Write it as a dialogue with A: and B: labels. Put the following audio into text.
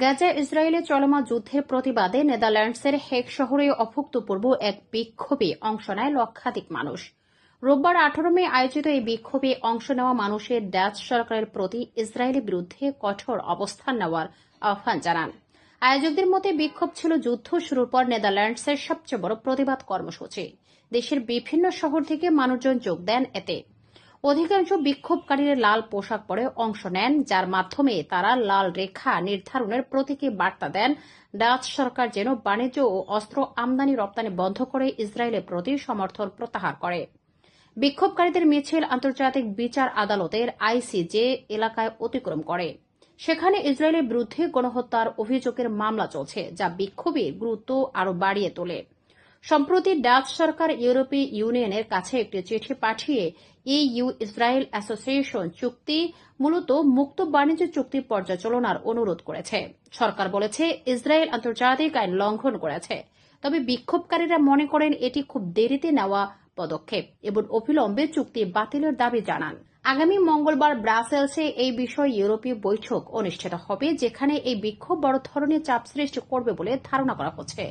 A: গাজা ইসরায়েলে চলমান যুদ্ধের প্রতিবাদে নেদারল্যান্ডসের হেগ শহরে অভুক্তপূর্ব এক বিক্ষোভে অংশ নেয় লক্ষাধিক মানুষ। রোববার আঠারো মে আয়োজিত এই বিক্ষোভে অংশ নেওয়া মানুষের ডাচ সরকারের প্রতি ইসরায়েলের বিরুদ্ধে কঠোর অবস্থান নেওয়ার আহ্বান জানান। আয়োজকদের মতে, বিক্ষোভ ছিল যুদ্ধ শুরুর পর নেদারল্যান্ডসের সবচেয়ে বড় প্রতিবাদ কর্মসূচি। দেশের বিভিন্ন শহর থেকে মানুষজন যোগ দেন এতে। অধিকাংশ বিক্ষোভকারীরা লাল পোশাক পরে অংশ নেন, যার মাধ্যমে তারা লাল রেখা নির্ধারণের প্রতীকী বার্তা দেন। ডাচ সরকার যেন বাণিজ্য ও অস্ত্র আমদানি রপ্তানি বন্ধ করে ইসরায়েলের প্রতি সমর্থন প্রত্যাহার করে। বিক্ষোভকারীদের মিছিল আন্তর্জাতিক বিচার আদালতের আইসিজে এলাকায় অতিক্রম করে। সেখানে ইসরায়েলের বিরুদ্ধে গণহত্যার অভিযোগের মামলা চলছে, যা বিক্ষোভের গুরুত্ব আরও বাড়িয়ে তোলে। সম্প্রতি ডাচ সরকার ইউরোপীয় ইউনিয়নের কাছে একটি চিঠি পাঠিয়ে ইইউ ইসরায়েল অ্যাসোসিয়েশন চুক্তি, মূলত মুক্ত বাণিজ্য চুক্তি পর্যালোচনার অনুরোধ করেছে। সরকার বলেছে, ইসরায়েল আন্তর্জাতিক আইন লঙ্ঘন করেছে। তবে বিক্ষোভকারীরা মনে করেন এটি খুব দেরিতে নেওয়া পদক্ষেপ এবং অবিলম্বে চুক্তি বাতিলের দাবি জানান। আগামী মঙ্গলবার ব্রাসেলসে এই বিষয়ে ইউরোপীয় বৈঠক অনুষ্ঠিত হবে, যেখানে এই বিক্ষোভ বড় ধরনের চাপ সৃষ্টি করবে বলে ধারণা করা হচ্ছে।